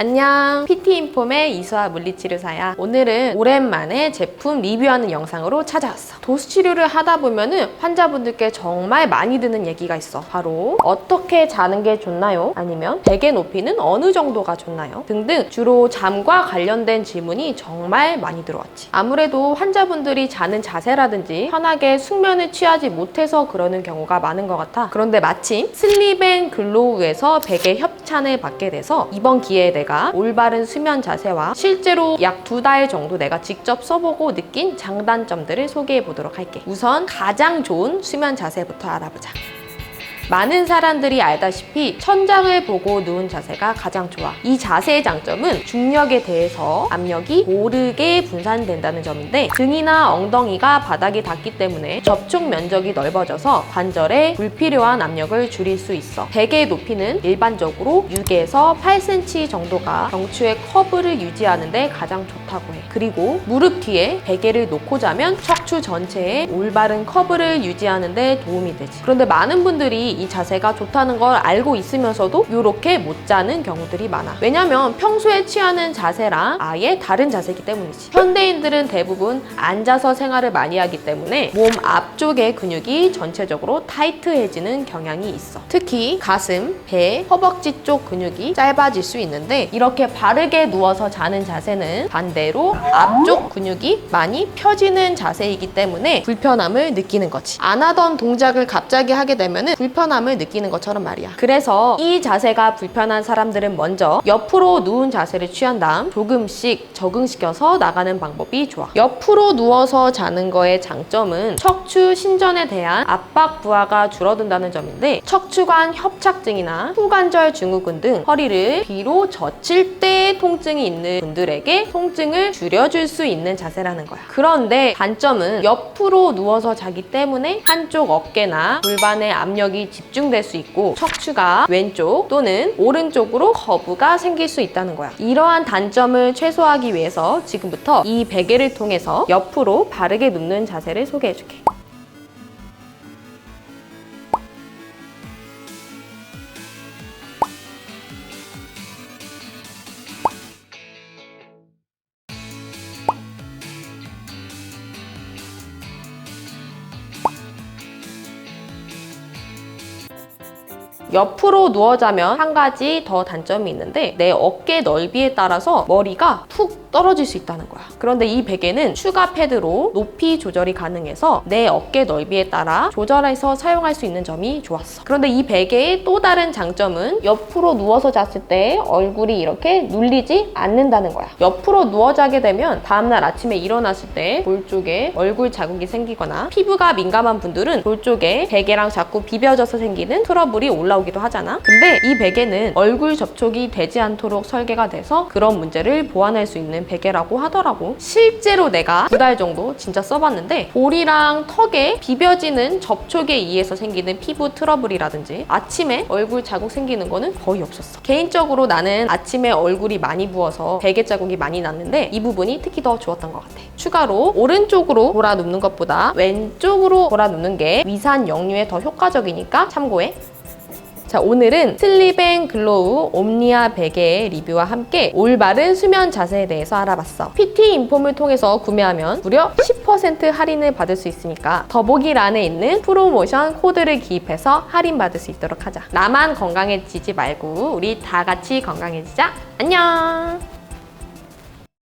안녕. PT인폼의 이수아 물리치료사야. 오늘은 오랜만에 제품 리뷰하는 영상으로 찾아왔어. 도수치료를 하다 보면 은 환자분들께 정말 많이 드는 얘기가 있어. 바로 어떻게 자는 게 좋나요? 아니면 베개 높이는 어느 정도가 좋나요? 등등 주로 잠과 관련된 질문이 정말 많이 들어왔지. 아무래도 환자분들이 자는 자세라든지 편하게 숙면을 취하지 못해서 그러는 경우가 많은 것 같아. 그런데 마침 슬립앤 글로우에서 베개 협찬을 받게 돼서 이번 기회에 올바른 수면 자세와 실제로 약 두 달 정도 내가 직접 써보고 느낀 장단점들을 소개해 보도록 할게. 우선 가장 좋은 수면 자세부터 알아보자. 많은 사람들이 알다시피 천장을 보고 누운 자세가 가장 좋아. 이 자세의 장점은 중력에 대해서 압력이 고르게 분산된다는 점인데 등이나 엉덩이가 바닥에 닿기 때문에 접촉 면적이 넓어져서 관절에 불필요한 압력을 줄일 수 있어. 베개의 높이는 일반적으로 6에서 8cm 정도가 경추의 커브를 유지하는데 가장 좋다고 해. 그리고 무릎 뒤에 베개를 놓고 자면 척추 전체에 올바른 커브를 유지하는데 도움이 되지. 그런데 많은 분들이 이 자세가 좋다는 걸 알고 있으면서도 이렇게 못 자는 경우들이 많아. 왜냐면 평소에 취하는 자세랑 아예 다른 자세이기 때문이지. 현대인들은 대부분 앉아서 생활을 많이 하기 때문에 몸 앞쪽의 근육이 전체적으로 타이트해지는 경향이 있어. 특히 가슴, 배, 허벅지 쪽 근육이 짧아질 수 있는데 이렇게 바르게 누워서 자는 자세는 반대로 앞쪽 근육이 많이 펴지는 자세이기 때문에 불편함을 느끼는 거지. 안 하던 동작을 갑자기 하게 되면 불편 함을 느끼는 것처럼 말이야. 그래서 이 자세가 불편한 사람들은 먼저 옆으로 누운 자세를 취한 다음 조금씩 적응시켜서 나가는 방법이 좋아. 옆으로 누워서 자는 거의 장점은 척추 신전에 대한 압박 부하가 줄어든다는 점인데 척추관 협착증이나 후관절 증후군 등 허리를 뒤로 젖힐 때 통증이 있는 분들에게 통증을 줄여줄 수 있는 자세라는 거야. 그런데 단점은 옆으로 누워서 자기 때문에 한쪽 어깨나 골반에 압력이 집중될 수 있고 척추가 왼쪽 또는 오른쪽으로 거부가 생길 수 있다는 거야. 이러한 단점을 최소화하기 위해서 지금부터 이 베개를 통해서 옆으로 바르게 눕는 자세를 소개해줄게. 옆으로 누워 자면 한 가지 더 단점이 있는데 내 어깨 넓이에 따라서 머리가 푹 떨어질 수 있다는 거야. 그런데 이 베개는 추가 패드로 높이 조절이 가능해서 내 어깨 넓이에 따라 조절해서 사용할 수 있는 점이 좋았어. 그런데 이 베개의 또 다른 장점은 옆으로 누워서 잤을 때 얼굴이 이렇게 눌리지 않는다는 거야. 옆으로 누워 자게 되면 다음날 아침에 일어났을 때 볼 쪽에 얼굴 자국이 생기거나 피부가 민감한 분들은 볼 쪽에 베개랑 자꾸 비벼져서 생기는 트러블이 올라오기도 하잖아. 근데 이 베개는 얼굴 접촉이 되지 않도록 설계가 돼서 그런 문제를 보완할 수 있는 베개라고 하더라고. 실제로 내가 두 달 정도 진짜 써봤는데 볼이랑 턱에 비벼지는 접촉에 의해서 생기는 피부 트러블이라든지 아침에 얼굴 자국 생기는 거는 거의 없었어. 개인적으로 나는 아침에 얼굴이 많이 부어서 베개 자국이 많이 났는데 이 부분이 특히 더 좋았던 것 같아. 추가로 오른쪽으로 돌아 눕는 것보다 왼쪽으로 돌아 눕는 게 위산 역류에 더 효과적이니까 참고해. 자, 오늘은 슬립앤 글로우 옴니아 베개의 리뷰와 함께 올바른 수면 자세에 대해서 알아봤어. PT 인폼을 통해서 구매하면 무려 10% 할인을 받을 수 있으니까 더보기란에 있는 프로모션 코드를 기입해서 할인 받을 수 있도록 하자. 나만 건강해지지 말고 우리 다 같이 건강해지자. 안녕!